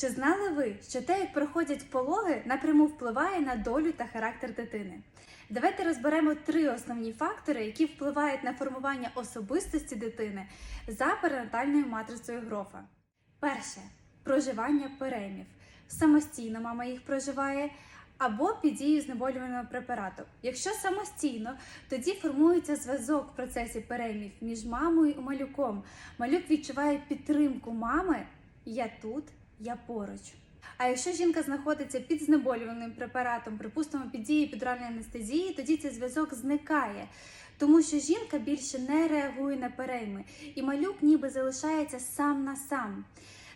Чи знали ви, що те, як проходять пологи, напряму впливає на долю та характер дитини? Давайте розберемо три основні фактори, які впливають на формування особистості дитини за перинатальною матрицею Грофа. Перше проживання переймів. Самостійно мама їх проживає або під дією знеболювального препарату. Якщо самостійно, тоді формується зв'язок в процесі переймів між мамою і малюком. Малюк відчуває підтримку мами Я тут, я поруч. А якщо жінка знаходиться під знеболювальним препаратом, припустимо, під дією підральної анестезії, тоді цей зв'язок зникає, тому що жінка більше не реагує на перейми, і малюк ніби залишається сам на сам.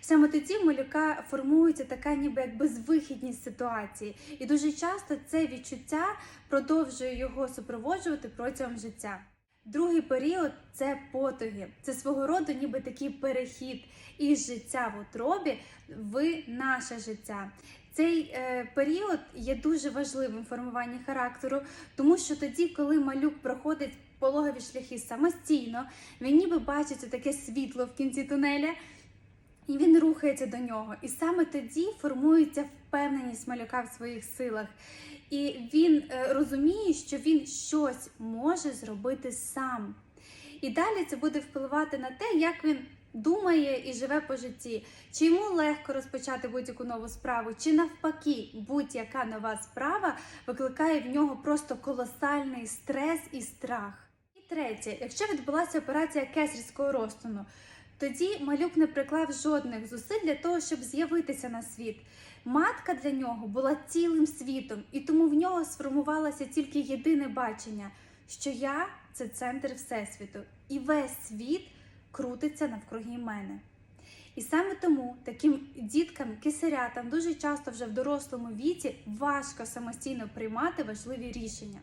Саме тоді в малюка формується така ніби як безвихідність ситуації, і дуже часто це відчуття продовжує його супроводжувати протягом життя. Другий період це потуги, це свого роду ніби такий перехід із життя в утробі в наше життя. Цей е, період є дуже важливим в формуванні характеру, тому що тоді, коли малюк проходить пологові шляхи самостійно, він ніби бачить таке світло в кінці тунеля. І він рухається до нього. І саме тоді формується впевненість малюка в своїх силах. І він е, розуміє, що він щось може зробити сам. І далі це буде впливати на те, як він думає і живе по житті. Чи йому легко розпочати будь-яку нову справу, чи навпаки, будь-яка нова справа викликає в нього просто колосальний стрес і страх. І третє, якщо відбулася операція кесарського розтину, тоді малюк не приклав жодних зусиль для того, щоб з'явитися на світ. Матка для нього була цілим світом, і тому в нього сформувалося тільки єдине бачення, що я це центр Всесвіту, і весь світ крутиться навкруги мене. І саме тому таким діткам, кисарятам дуже часто вже в дорослому віці важко самостійно приймати важливі рішення.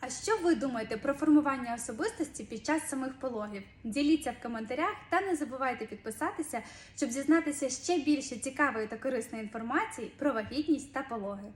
А що ви думаєте про формування особистості під час самих пологів? Діліться в коментарях та не забувайте підписатися, щоб дізнатися ще більше цікавої та корисної інформації про вагітність та пологи.